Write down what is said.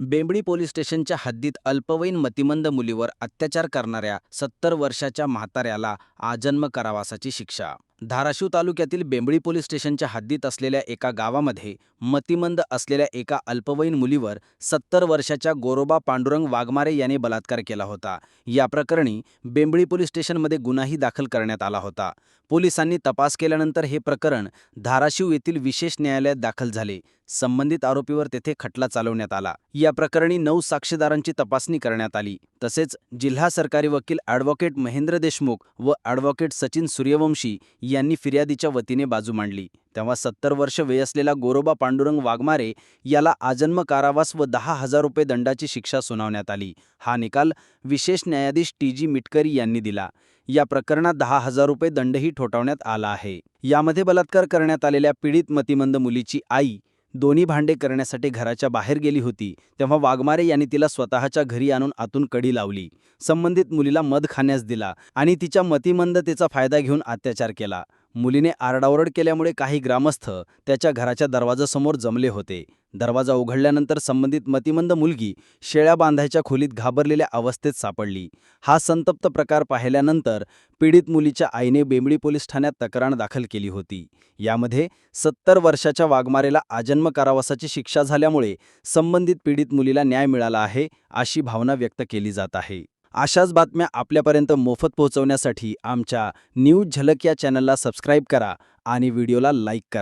बेंबडी police स्टेशनच्या हद्दीत अल्पवयीन मतिमंद मुलीवर अत्याचार करणाऱ्या सत्तर वर्षाच्या म्हाताऱ्याला आजन्म कारावासाची शिक्षा. धाराशिव तालुक्यातील बेंबळी पोलीस स्टेशनच्या हद्दीत असलेल्या एका गावामध्ये मतिमंद असलेल्या एका अल्पवयीन मुलीवर सत्तर वर्षाच्या गोरोबा पांडुरंग वाघमारे याने बलात्कार केला होता. या प्रकरणी बेंबळी पोलीस स्टेशनमध्ये गुन्हाही दाखल करण्यात आला होता. पोलिसांनी तपास केल्यानंतर हे प्रकरण धाराशिव येथील विशेष न्यायालयात दाखल झाले. संबंधित आरोपीवर तेथे खटला चालवण्यात आला. या प्रकरणी नऊ साक्षीदारांची तपासणी करण्यात आली. तसेच जिल्हा सरकारी वकील ॲडव्होकेट महेंद्र देशमुख व ॲडव्होकेट सचिन सूर्यवंशी यांनी फिर्यादीच्या वतीने बाजू मांडली. तेव्हा सत्तर वर्ष वय असलेला गोरोबा पांडुरंग वाघमारे याला आजन्म कारावास व दहा हजार रुपये दंडाची शिक्षा सुनावण्यात आली. हा निकाल विशेष न्यायाधीश टी जी मिटकरी यांनी दिला. या प्रकरणात दहा हजार रुपये दंडही ठोठावण्यात आला आहे. यामध्ये बलात्कार करण्यात आलेल्या पीडित मतिमंद मुलीची आई दोन्ही भांडे करण्यासाठी घराच्या बाहेर गेली होती तेव्हा वाघमारे यांनी तिला स्वतःच्या घरी आणून आतून कडी लावली. संबंधित मुलीला मध खाण्यास दिला आणि तिच्या मतिमंदतेचा फायदा घेऊन अत्याचार केला. मुलीने आरडाओरड केल्यामुळे काही ग्रामस्थ त्याच्या घराच्या दरवाजासमोर जमले होते. दरवाजा उघडल्यानंतर संबंधित मतिमंद मुलगी शेळ्या बांधायच्या खोलीत घाबरलेल्या अवस्थेत सापडली. हा संतप्त प्रकार पाहिल्यानंतर पीडित मुलीच्या आईने बेंबळी पोलीस ठाण्यात तक्रार दाखल केली होती. यामध्ये सत्तर वर्षाच्या वाघमारेला आजन्म कारावासाची शिक्षा झाल्यामुळे संबंधित पीडित मुलीला न्याय मिळाला आहे अशी भावना व्यक्त केली जात आहे. अशाच बातम्या आपल्यापर्यंत मोफत पोहोचवण्यासाठी आमच्या न्यूज झलक या चॅनलला सबस्क्राईब करा आणि व्हिडिओला लाईक करा.